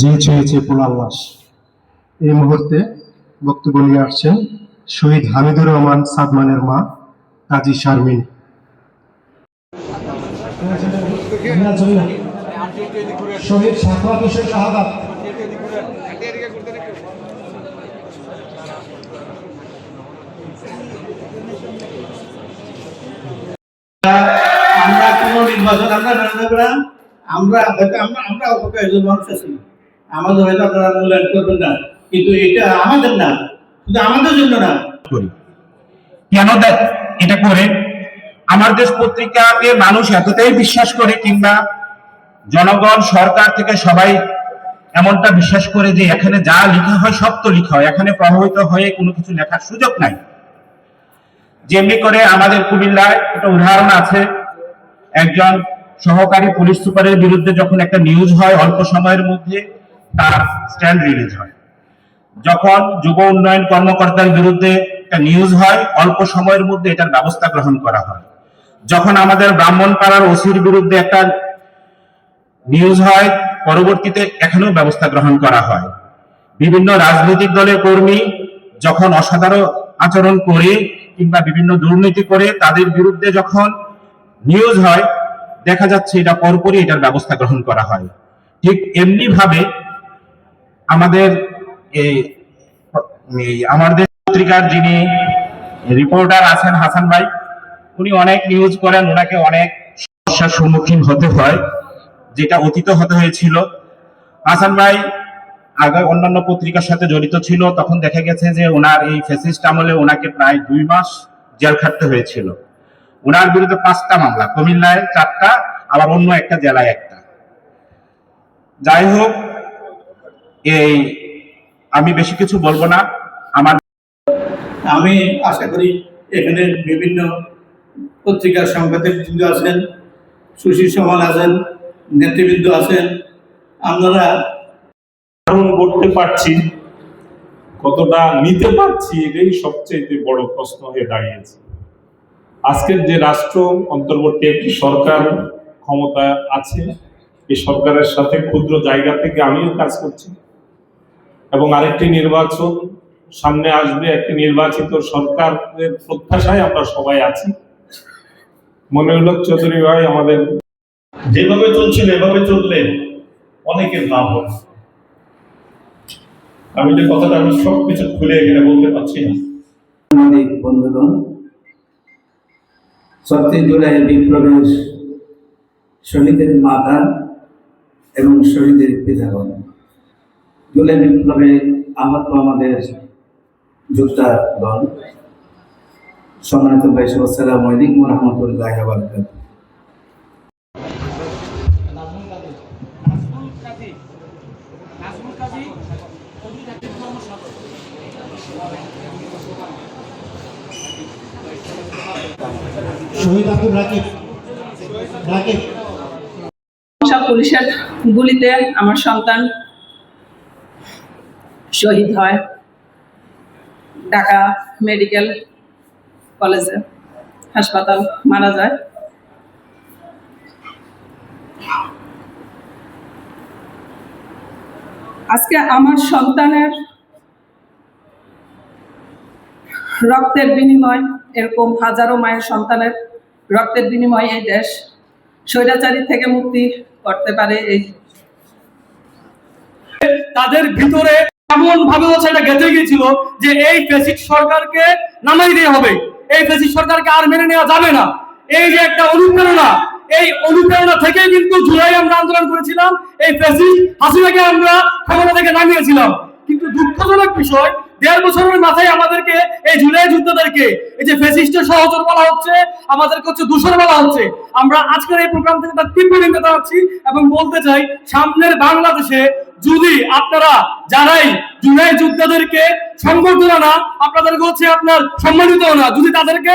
যে ছুঁয়েছে পোলার লাশ। এই মুহূর্তে বক্তব্য নিয়ে আসছেন শহীদ হামিদুর রহমান সাদমানের মা কাজী শারমিন। শহীদ শাহাদাত। আমরা কোনো নির্বাচন আমরা আমরা হয়তো আমরা আমরা অল্প মানুষ আছি। আমাদের হয়তো আপনারা মূল্যায়ন করবেন না। কিন্তু এটা আমাদের না, শুধু আমাদের জন্য না। করি। কেন দেখ এটা করে? আমার দেশ পত্রিকাকে মানুষ এতটাই বিশ্বাস করে কিংবা জনগণ, সরকার থেকে সবাই এমনটা বিশ্বাস করে যে এখানে যা লেখা হয় সব তো লেখা হয়, এখানে প্রভাবিত হয়ে কোনো কিছু লেখার সুযোগ নাই। যেমনি করে আমাদের কুমিল্লায় একটা উদাহরণ আছে, একজন সহকারী পুলিশ সুপারের বিরুদ্ধে যখন একটা নিউজ হয় অল্প সময়ের মধ্যে তার স্ট্যান্ড রিলিজ হয়। যখন যুব উন্নয়ন কর্মকর্তার বিরুদ্ধে একটা নিউজ হয়, অল্প সময়ের মধ্যে এটার ব্যবস্থা গ্রহণ করা হয়। যখন আমাদের ব্রাহ্মণপাড়ার ওসির বিরুদ্ধে একটা নিউজ হয়, পরবর্তীতে এখানেও ব্যবস্থা গ্রহণ করা হয়। বিভিন্ন রাজনৈতিক দলের কর্মী যখন অসাধারণ আচরণ করে কিংবা বিভিন্ন দুর্নীতি করে, তাদের বিরুদ্ধে যখন নিউজ হয়, দেখা যাচ্ছে এটা পরপরই এটার ব্যবস্থা গ্রহণ করা হয়। ঠিক এমনি ভাবে আমাদের আমাদের পত্রিকার যিনি রিপোর্টার আছেন হাসান ভাই, উনি অনেক নিউজ করেন ওনাকে অনেক সমস্যার সম্মুখীন হতে হয়, যেটা অতীত হতে হয়েছিল। হাসান ভাই আগে অন্যান্য পত্রিকার সাথে জড়িত ছিল, তখন দেখা গেছে যে ওনার এই ফেসিস্ট আমলে ওনাকে প্রায় দুই মাস জেল খাটতে হয়েছিল। ওনার বিরুদ্ধে পাঁচটা মামলা, কুমিল্লায় চারটা, আবার অন্য একটা জেলায় একটা। যাই হোক এই আমি বেশি কিছু বলব না। আমার আমি আশা করি এখানে বিভিন্ন পত্রিকার সাংবাদিক বৃন্দ আছেন সুশীল সমাল আছেন নেতৃবৃন্দ আছেন। আপনারা ধারণ করতে পারছি কতটা নিতে পারছি এটাই সবচেয়ে বড় প্রশ্ন হয়ে দাঁড়িয়েছে। আজকের যে রাষ্ট্র অন্তর্বর্তী একটি সরকার ক্ষমতা আছে এই সরকারের সাথে ক্ষুদ্র জায়গা থেকে আমিও কাজ করছি। এবং আরেকটি নির্বাচন সামনে আসবে একটি নির্বাচিত সরকারের প্রত্যাশায় আমরা সবাই আছি। মনিরুল্লাহ চৌধুরী ভাই আমাদের যেভাবে চলছিল এভাবে চললে অনেকের লাভ হবে। আমি যে কথাটা আমি সব কিছু খুলে এখানে বলতে পারছি না। সাংবাদিক বন্ধুগণ ছত্রিশ জুলাই বিপ্লবের শহীদের মাতা এবং শহীদের পিতাগণ। জুলাই বিপ্লবে আহত আমাদের যোদ্ধাগণ সম্মানিত ভাই আসসালামু আলাইকুম রহমতুল্লাহ বারকাত শহীদ আব্দুল রাকিব রাকিব। পুলিশের গুলিতে আমার সন্তান শহীদ হয় ঢাকা মেডিকেল কলেজে, হাসপাতাল মারা যায়। আজকে আমার সন্তানের রক্তের বিনিময়, এরকম হাজারো মায়ের সন্তানের রক্তের বিনিময়ে এই দেশ স্বৈরাচারী থেকে মুক্তি করতে পারে এই তাদের ভিতরে এমন ভাবে হচ্ছে এটা গেঁথে গিয়েছিল যে এই ফেসিড সরকারকে নামাই দিয়ে হবে। এই ফেসিড সরকারকে আর মেনে নেওয়া যাবে না। এই যে একটা অনুপ্রেরণা, এই অনুপ্রেরণা থেকে কিন্তু জুলাই আমরা আন্দোলন করেছিলাম, এই ফেসিড হাসিনাকে আমরা ক্ষমতা থেকে নামিয়েছিলাম। কিন্তু দুঃখজনক বিষয়, দেড় বছরের মাথায় আমাদেরকে এই জুলাই যুদ্ধদেরকে, এই যে ফেসিস্টের সহচর বলা হচ্ছে, আমাদেরকে হচ্ছে দূষণ বলা হচ্ছে। আমরা আজকের এই প্রোগ্রাম থেকে তার তীব্র নিন্দা জানাচ্ছি এবং বলতে চাই, সামনের বাংলাদেশে যদি আপনারা যারাই জুলাই যোদ্ধাদেরকে সংবর্ধনা না আপনাদেরকে হচ্ছে আপনার সম্মানিত না যদি তাদেরকে